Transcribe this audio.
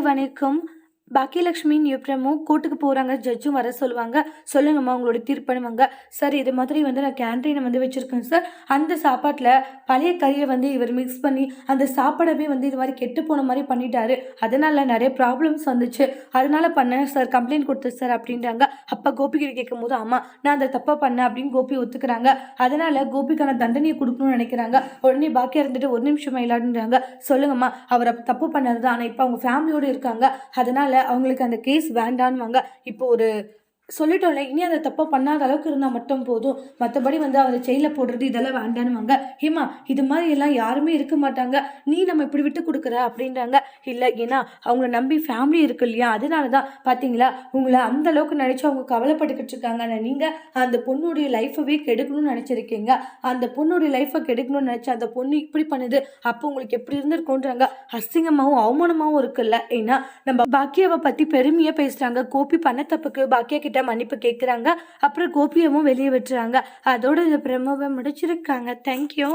வணக்கம். பாக்கியலட்சுமி நியூப்ரமும் கோர்ட்டுக்கு போகிறாங்க ஜட்ஜும் வர சொல்லுவாங்க. சொல்லுங்கம்மா உங்களோட தீர்ப்பணுவாங்க சார் இது மாதிரி வந்து நான் கேன்டீனை வந்து வச்சுருக்கேன் சார். அந்த சாப்பாட்டில் பழைய கறியை வந்து இவர் மிக்ஸ் பண்ணி அந்த சாப்பாடவே வந்து இது மாதிரி கெட்டு போன மாதிரி பண்ணிட்டாரு. அதனால நிறைய ப்ராப்ளம்ஸ் வந்துச்சு. அதனால பண்ணேன் சார் கம்ப்ளைண்ட் கொடுத்தேன் சார் அப்படின்றாங்க. அப்போ கோபிகிட்ட கேட்கும் போது ஆமாம் நான் அந்த தப்பை பண்ணேன் அப்படின்னு கோபி ஒத்துக்கிறாங்க. அதனால கோபிக்கான தண்டனையை கொடுக்கணும்னு நினைக்கிறாங்க. உடனே பாக்கியா இருந்துட்டு ஒரு நிமிஷம் இல்லாடுன்றாங்க சொல்லுங்கம்மா அவர் தப்பு பண்ணது தான். ஆனால் இப்போ அவங்க ஃபேமிலியோடு இருக்காங்க. அதனால் அவங்களுக்கு அந்த கேஸ் வேண்டான்வாங்க இப்போ ஒரு சொல்லிட்டோம்ல இனி அந்த தப்பை பண்ணாத அளவுக்கு இருந்தால் மட்டும் போதும். மற்றபடி வந்து அவரை செயலில் போடுறது இதெல்லாம் வேண்டான்னுவாங்க. ஹேமா இது மாதிரி எல்லாம் யாருமே இருக்க மாட்டாங்க. நீ நம்ம இப்படி விட்டு கொடுக்குற அப்படின்றாங்க. இல்லை ஏன்னா அவங்கள நம்பி ஃபேமிலி இருக்கு இல்லையா? அதனால தான் பார்த்தீங்களா உங்களை அந்த அளவுக்கு நினச்சி அவங்க கவலைப்பட்டுக்கிட்டு இருக்காங்க நீங்கள் அந்த பொண்ணுடைய லைஃபவே கெடுக்கணும்னு நினச்சிருக்கீங்க. அந்த பொண்ணுடைய லைஃப்பை கெடுக்கணும்னு நினச்சி அந்த பொண்ணு இப்படி பண்ணுது. அப்போ உங்களுக்கு எப்படி இருந்திருக்கோன்றாங்க அசிங்கமாகவும் அவமானமாகவும் இருக்குல்ல. ஏன்னா நம்ம பாக்கியாவை பற்றி பெருமையாக பேசுகிறாங்க கோபி பண்ண தப்புக்கு பாக்கியா கிட்ட மன்னிப்பு கேட்குறாங்க அப்புறம் கோபியமும் வெளியே விட்டுறாங்க. அதோட இந்த பிரமவை முடிச்சிருக்காங்க. தேங்க்யூ